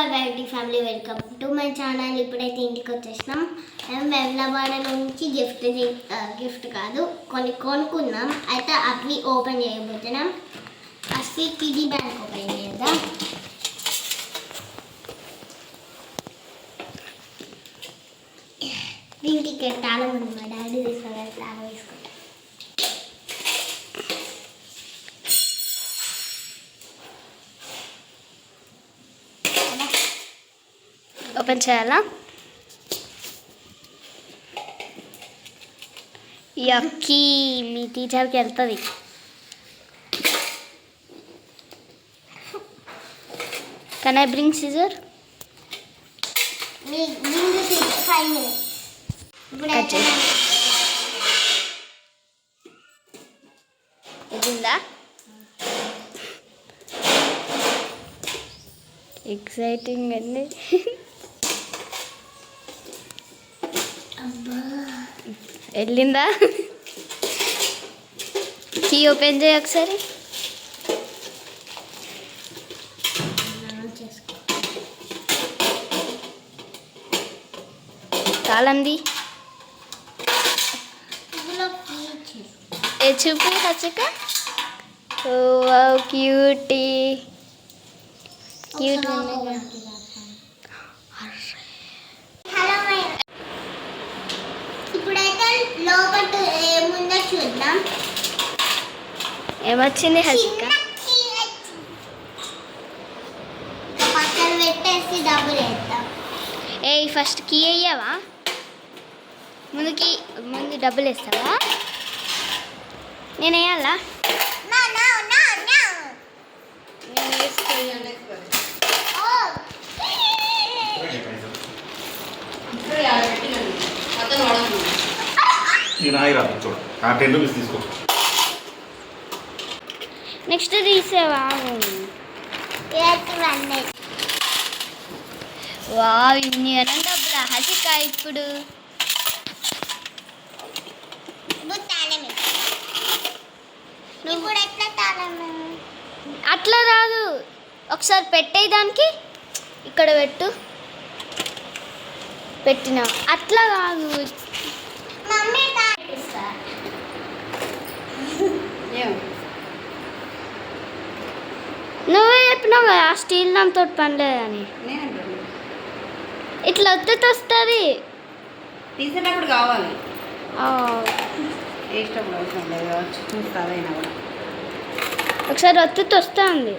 Our YT family welcome to my channel ఇప్పుడైతే ఇంటికి వచ్చేసినాం. మేము వెమ్లవాడ నుంచి గిఫ్ట్ గిఫ్ట్ కాదు కొన్ని కొనుక్కున్నాం అయితే అవి ఓపెన్ చేయబోతున్నాం. ఫస్ట్ కిడీ బ్యాంక్ ఓపెన్ చేద్దాం. దీనికి తాళం ఉంది మా డాడీ ఓపెన్ చేయాలా? యక్కీ మీ టీచర్కి వెళ్తుంది. Can I bring scissor. ఇదిందా exciting అండి. వెళ్ళిందా కీ ఓపెన్ చేయి ఒకసారి. మనం తాళంది. ఏ చూపి Hasika oh cutie. Cute hello ఇప్పుడైతే లోపల ఏముందో చూద్దాం ఏమొచ్చింది హసిక. పక్కన పెట్టేసి డబ్బులు వేద్దాం ఏ ఫస్ట్ కీ అయ్యావా ముందుకి ముందు డబ్బులు వేస్తావా? నేను వేయాలా. నేను Oh. నేను ఆగిరా చూడు. ఆ టెన్ రూపీస్ తీసుకో. నెక్స్ట్ తీసేవా. వావ్ ఇన్ని అనం డబ్బులా? హసిక ఇప్పుడు. అట్లా రాదు. ఒకసారి పెట్టే దానికి. ఇక్కడ పెట్టు. పెట్టినా అట్లా కాదు. మమ్మీ తాళం ఇస్తా. నువ్వే చెప్పినావు కదా ఆ స్టీల్ దాంతో పని లేదని ఇట్లా వద్దత వస్తుంది తీసేటప్పుడు కావాలి. ఆ, వేసేటప్పుడు అవసరం లేదు కావచ్చు. చూస్తా అదైనా కూడా. ఒకసారి వద్దత వస్తుంది.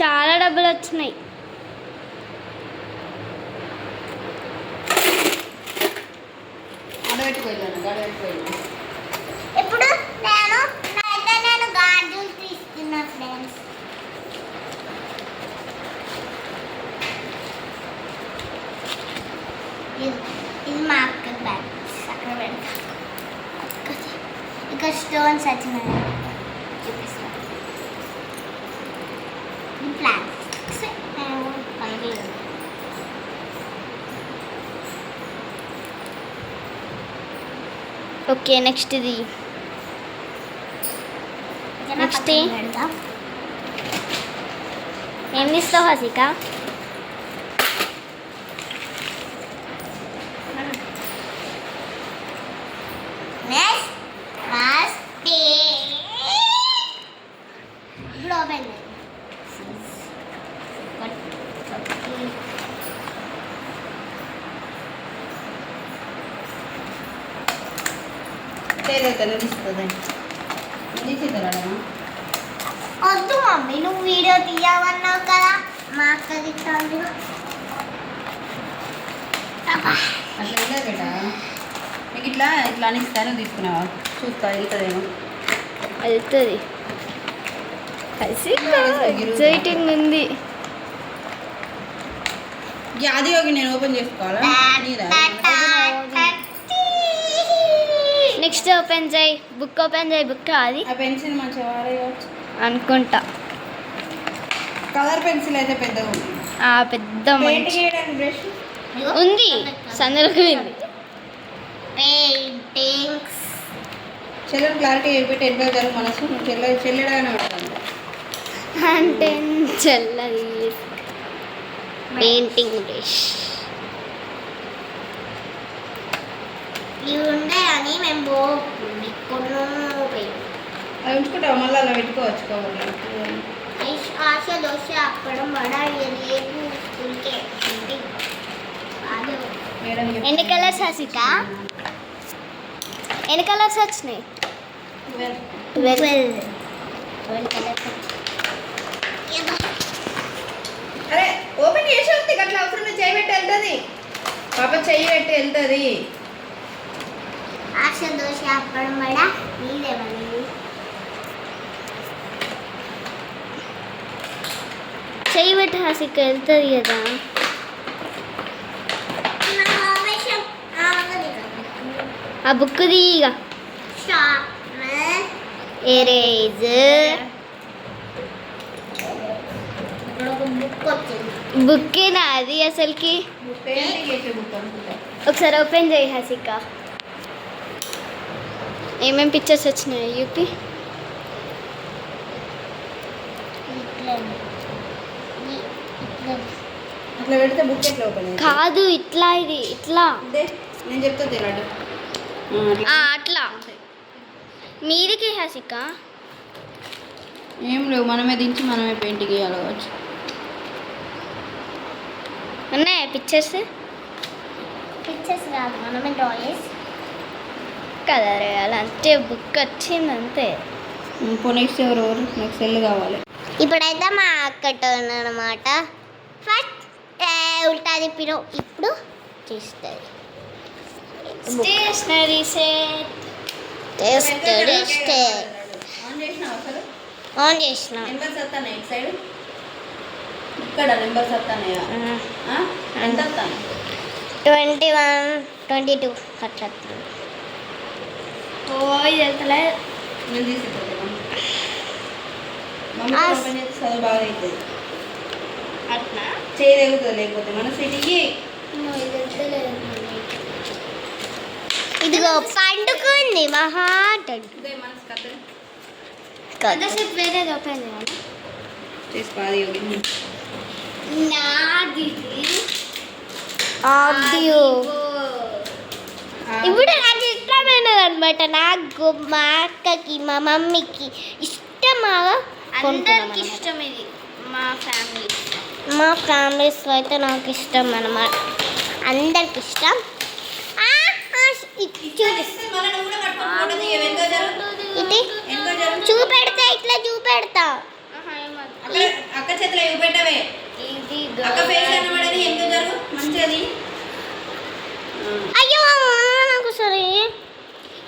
చాలా డబ్బులు వచ్చినాయి. ఇప్పుడు నేను అయితే నేను గాజులు తీస్తున్నా ఫ్రెండ్స్ ఇది ఇది మా అక్క బ్యాగ్ అక్కడ పెడతా అక్కది. ఇక్కడ స్టోన్స్ వచ్చినాయి చూపిస్తాను ప్లాస్టిక్స్ ఓకే నెక్స్ట్ ఇది Next ఏ? తీస్తావు హసిక నెక్స్ట్ లాస్ట్ ఇప్పుడు ఓపెన్ తేదైతే తీస్తుంది తీసేద్దారా వద్దు మమ్మీ నువ్వు వీడియో తీయమన్నావు కదా మా అక్క తీస్తాను అట్లా ఉండదు బేట నీకు ఇట్లా ఇట్లా అని ఇస్తాను తీసుకున్నావా? చూస్తా వెళ్తుందేమో. వెళ్తుంది. ఎక్సైటింగ్ ఉంది? అది యోగి నేను ఓపెన్ చేసుకోవాలా? నెక్స్ట్ ఓపెన్ చేయి. బుక్ ఓపెన్ చేయి. బుక్ అది ఆ పెన్సిల్ మంచిగా వాడేయచ్చు అనుకుంటా. కలర్ పెన్సిల్ అయితే పెద్దగా పెద్ద మంచి బ్రష్? ఉంది. సందులోకి ఉంది పెయింటింగ్స్ చెల్లెలు క్లారిటీ చెప్పి ఎడ్వైజర్ మనసు? నువ్వు చెల్లె చెల్లెడగానే ఉంటుంది అంటే చల్లది పెయింటింగ్ బ్రష్ ఇవి ఉండే అని మేము పో కొను అవి ఉంచుకుంటావా మళ్ళీ అలా పెట్టుకోవచ్చు ఆశ దోశ అప్పడం వడ రేపు స్కూల్కే ఎన్ని కలర్స్ హసిక ఎన్ని కలర్స్ వచ్చినాయి? ట్వెల్వ్. ట్వెల్వ్. కలర్స్. అరే ఓపెన్ చేసి ఉంది అట్లా అవసరం చేయి పెట్టి వెళ్తుంది. పాప చెయ్యి పెట్టి వెళ్తుంది. ఆశ దోశ అప్పడం వడ నీదేమని? చెయ్యి పెట్టి హసిక వెళ్తుంది కదా. ఆ బుక్ తీయగా ఎరేజ్ ఇక్కడ ఒక బుక్ బుక్కేనా అది అసలుకి. ఒకసారి ఓపెన్ చేయి హసిక. ఏమేం పిక్చర్స్ వచ్చినాయి యూపీ? కాదు ఇట్లా ఇది ఇట్లా. నేను చెప్తా అట్లా. మీదికి హసిక. ఏం లేవు మనమే దించి మనమే పెయింటింగ్ వేయాలి కావచ్చు. ఉన్నాయా పిక్చర్స్? పిక్చర్స్ కాదు మనమే డ్రా చేసి. కలర్ వేయాలంటే బుక్ వచ్చింది అంతే. నెక్స్ట్ ఎవరు ఎవరు? నాకు సెల్ కావాలి. ఇప్పుడైతే మా అక్క టర్న్ అనమాట ఫస్ట్ ఉల్టా తిప్పిన ఇప్పుడు చేస్తుంది. Stationery set. చేస్తుంది స్టే ఆన్ చేసిన. నెంబర్స్ వస్తాయి ఇటు సైడ్? ఇక్కడ నెంబర్స్ వస్తాయా ఎంత వస్తాయి ట్వంటీ వన్ ట్వంటీ టూ అట్లా. ఓ ఇది వెళ్తలే. నేను తీసి మమ్మీ ఆ- ఓపెన్ చేస్తే చదువు బాగా అవుతుంది అట్లా చేయగలుగుతుంది లేకపోతే మన సిటీకి ఇదిగో. పండుకుంది మహా వేరేది ఓపెన్ చేయాలి. నాది. ఇప్పుడు నాకు ఇష్టమైనది అనమాట నాకు మా అక్కకి మా మమ్మీకి ఇష్టమాగా అందరికి ఇష్టం ఇది మా ఫ్యామిలీ మా ఫ్యామిలీస్లో అయితే నాకు ఇష్టం అనమాట అందరికి ఇష్టం. ఇట్లా చూపెడతా. అక్క చేతిలో ఇవి పెట్టవే ఇది అక్క ఫేస్ కనబడని ఎంతో జరుగు మంచిది అయ్యో నాకు సరే.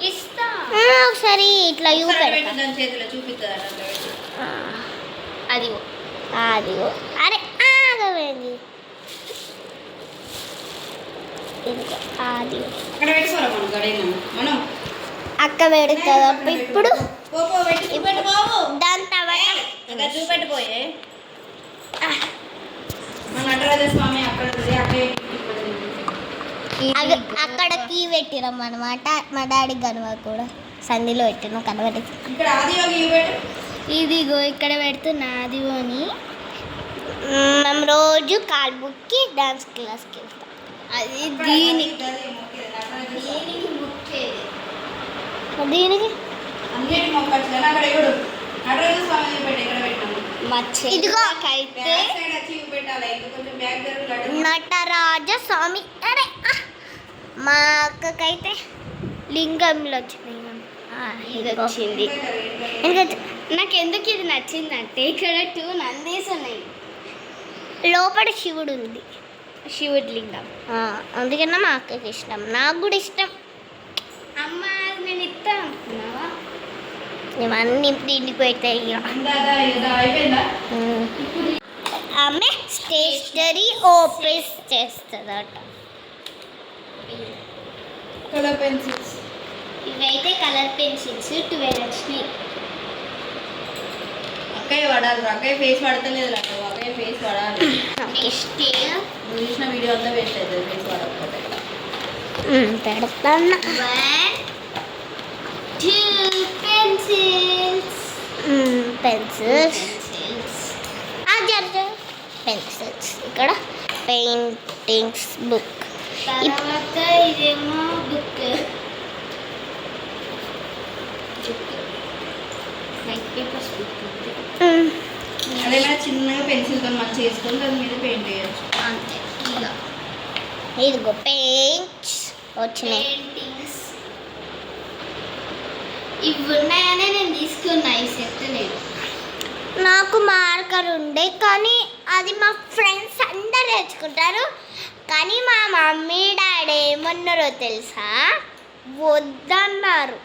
ఇస్తా. ఆ, ఒకసారి ఇట్లా చూపెడతా. చేతిలో చూపిస్తుంది అట్లా పెట్టు. అది అది అరే ఆగవేంది ఇదిగో అది అక్కడ పెట్టుకోరా మనం? గడేమో మనం? అక్క పెడుతుంది ఇప్పుడు. దాని తర్వాత అక్కడ చూపెట్టిపోయే కీ పెట్టినాం అనమాట మా డాడీ గనువ కూడా సంధిలో పెట్టినాం కనబడి ఇదిగో ఇక్కడ పెడుతున్నా అది అని మేము రోజు కాల్ బుక్కి డాన్స్ క్లాస్కి వెళ్తాం. అది దీనికి దీనికి అన్నిటి మొక్కచ్చు కానీ అక్కడ నటరాజ స్వామి చూపెట్టి ఇక్కడ పెట్టినాము మా ఇదిగో. చెల్లికైతే బ్యాక్ సైడ్ వచ్చి ఇవి పెట్టాలి? ఇంకా కొంచెం బ్యాక్ జరుగు లడ్డు నటరాజ స్వామి. అరే! మా అక్కకైతే లింగంలో వచ్చినాయి ఇది వచ్చింది. నాకు ఎందుకు? ఇది నచ్చిందంటే ఇక్కడ టూ నందీస్ ఉన్నాయి లోపల శివుడు ఉంది. శివుడి లింగం. ఆ, అందుకనే మా అక్కకి ఇష్టం. నాకు కూడా ఇష్టం. అమ్మ నేను ఇస్తా అనుకున్నావా ఇవన్నీ దీనికి పెడతాయి. ఆమె స్టేషనరీ ఓపెన్ చేస్తుందట. కలర్ పెన్సిల్స్ ఇవైతే కలర్ పెన్సిల్స్ ట్వెల్వ్ వచ్చినాయి అక్కయ్య పడాలి అక్కయ్య ఫేస్ పడతలేదు అక్కయ్య ఫేస్ పడాలి. నెక్స్ట్ చూసిన వీడియో అంతా వేస్ట్ అవుతుంది ఫేస్ పడకపోతే. పెడతాను one two pencils pencils pencils pencils ఇక్కడ పెయింటింగ్స్ బుక్. తర్వాత ఇదేమో బుక్ పేపర్స్ బుక్ అదేమైనా చిన్నగా పెన్సిల్తో దాని మీద పెయింట్ వేయచ్చు. అంతే. ఇదిగో పెయింట్స్ వచ్చినాయి. ఇవి ఉన్నాయనే నేను తీసుకున్నా ఈ సెట్ నేను. నాకు మార్కర్ ఉండే కానీ అది మా ఫ్రెండ్స్ అందరు తెచ్చుకుంటారు. కానీ మా మమ్మీ డాడీ ఏమన్నారో తెలుసా? వద్దన్నారు.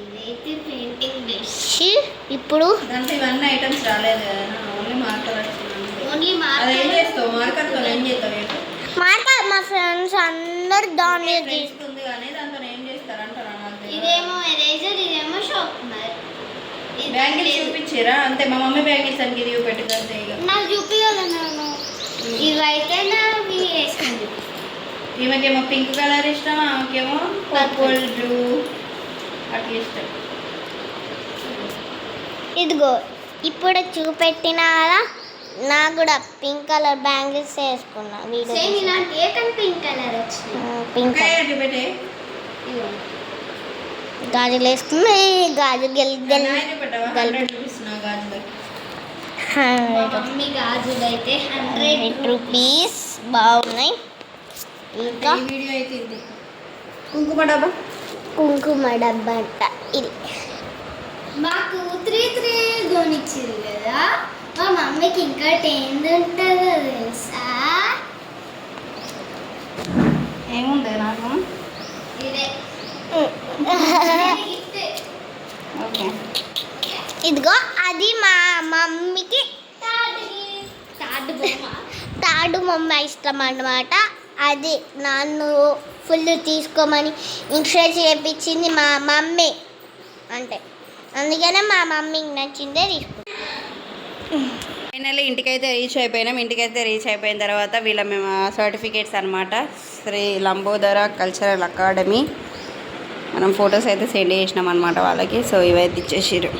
ఇదైతే పెయింటింగ్ బ్రష్ ఛీ, ఇప్పుడు దాంట్లో ఇవన్నీ ఐటమ్స్ రాలేదు కదా ఓన్లీ మార్కర్ వచ్చింది. ఓన్లీ అది ఏం మార్కర్ చేస్తావు? మార్కర్తో ఏం చేస్తావు? ఏంటో మార్కర్ మా ఫ్రెండ్స్ అందరు దాన్ని తీ- ఫ్రెండ్స్ ఉంది కానీ దాంతో ఏం చేస్తారు అంటారా నాకు తెలియదు. ఇదేమో ఎరేజర్ ఇదేమో షార్ప్నర్ బ్యాంగిల్స్ చూపించారా? అంతే మా మమ్మీ బ్యాంగిల్స్ అని ఇది పెట్టుకుంటే ఇక నాకు చూపించాలి నేను ఇవైతే నావి వేసుకుంది ఈమెకేమో పింక్ కలర్ ఇష్టం ఆమెకేమో పర్పుల్ బ్లూ అట్లా ఇష్టం. ఇదిగో ఇప్పుడు చూపెట్టిన కదా నాకు కూడా పింక్ కలర్ బ్యాంగిల్స్ వేసుకున్నా వీడియో పింక్ కలర్ వచ్చింది. Pink colour. గాజులు వేసుకున్నా ఈ గాజు గెల్ గాజులు. అయితే హండ్రెడ్ రూపీస్ బాగున్నాయి. ఇంకా కుంకుమ డబ్బా? కుంకుమ డబ్బా అంట ఇది. మాకు త్రీ త్రీ కొనిచ్చింది కదా. మా మమ్మీకి ఇంకా టెన్ ఉంటుందో తెలుసా ఏముంది నాకు ఇదే ఓకే ఇదిగో అది మా మమ్మీకి తాడు బొమ్మ తాడు బొమ్మ ఇష్టం అన్నమాట అది నన్ను ఫుల్ తీసుకోమని ఇంట్రెస్ట్ చేపించింది మా మమ్మీ. అంటే అందుకనే మా మమ్మీకి నచ్చిందే ఫైనల్లీ ఇంటికైతే రీచ్ అయిపోయినాం. ఇంటికైతే రీచ్ అయిపోయిన తర్వాత వీళ్ళ మేము సర్టిఫికేట్స్ అనమాట శ్రీ లంబోదర కల్చరల్ అకాడమీ మనం ఫొటోస్ అయితే సెండ్ చేసినాం అనమాట వాళ్ళకి. సో ఇవైతే ఇచ్చేసారు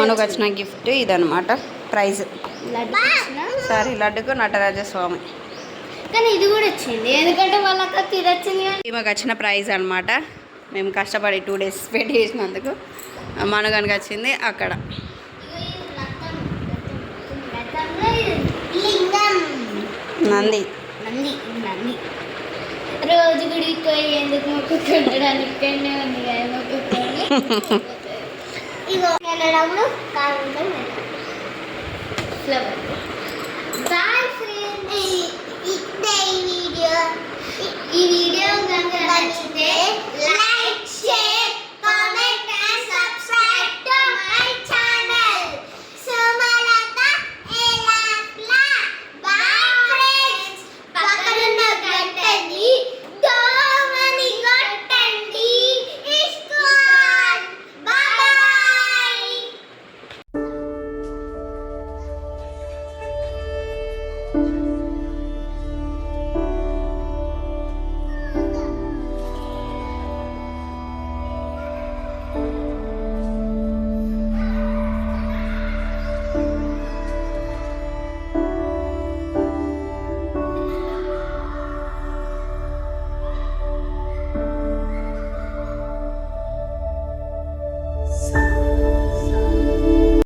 మనకు వచ్చిన గిఫ్ట్ ఇదనమాట ప్రైజ్. సారీ లడ్డుకు నటరాజ స్వామి కానీ ఇది కూడా వచ్చింది. ఎందుకంటే వాళ్ళకి కానీ ఈమెకు వచ్చిన ప్రైజ్ అనమాట మేము కష్టపడి టూ డేస్ స్పెండ్ చేసినందుకు. మనగానికి వచ్చింది అక్కడ. లింగం. నంది. నంది ఇది నంది. రోజు గుడికి పోయి ఎందుకు ఉంది కదా వెళ్ళడంలో కారణం ఫ్లవర్ బాయ్ ఫ్రెండ్స్ ఇదే ఈ వీడియో